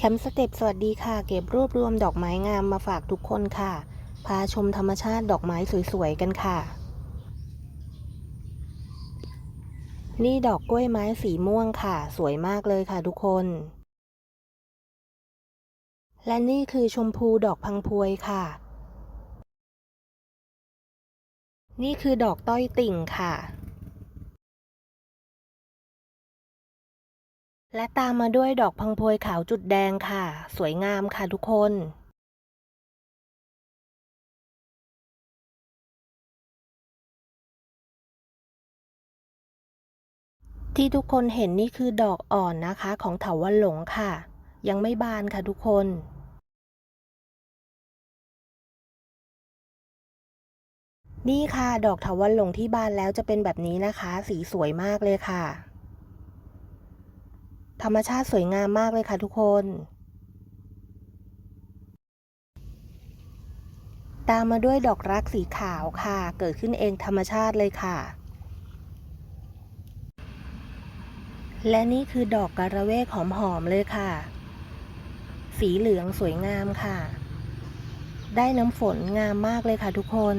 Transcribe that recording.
แคมป์สเต็ปสวัสดีค่ะ เก็บรวบรวมดอกไม้งามมาฝากทุกคนค่ะ พาชมธรรมชาติดอกไม้สวยๆกันค่ะ นี่ดอกกล้วยไม้สีม่วงค่ะ สวยมากเลยค่ะทุกคน และนี่คือชมพูดอกพังพวยค่ะ นี่คือดอกต้อยติ่งค่ะ และตามมาด้วยดอกพังพยขาวจุดแดงค่ะ สวยงามค่ะทุกคนที่ทุกคนเห็นนี่คือดอกอ่อนนะคะของเถาวัลย์หลงค่ะ ยังไม่บานค่ะทุกคน นี่ค่ะดอกเถาวัลย์หลงที่บานแล้วจะเป็นแบบนี้นะคะ สีสวยมากเลยค่ะ ธรรมชาติสวยงามมากเลยค่ะทุกคน ตามมาด้วยดอกรักสีขาวค่ะ เกิดขึ้นเองธรรมชาติเลยค่ะ และนี่คือดอกกระเวกหอมๆเลยค่ะ สีเหลืองสวยงามค่ะ ได้น้ำฝนงามมากเลยค่ะทุกคน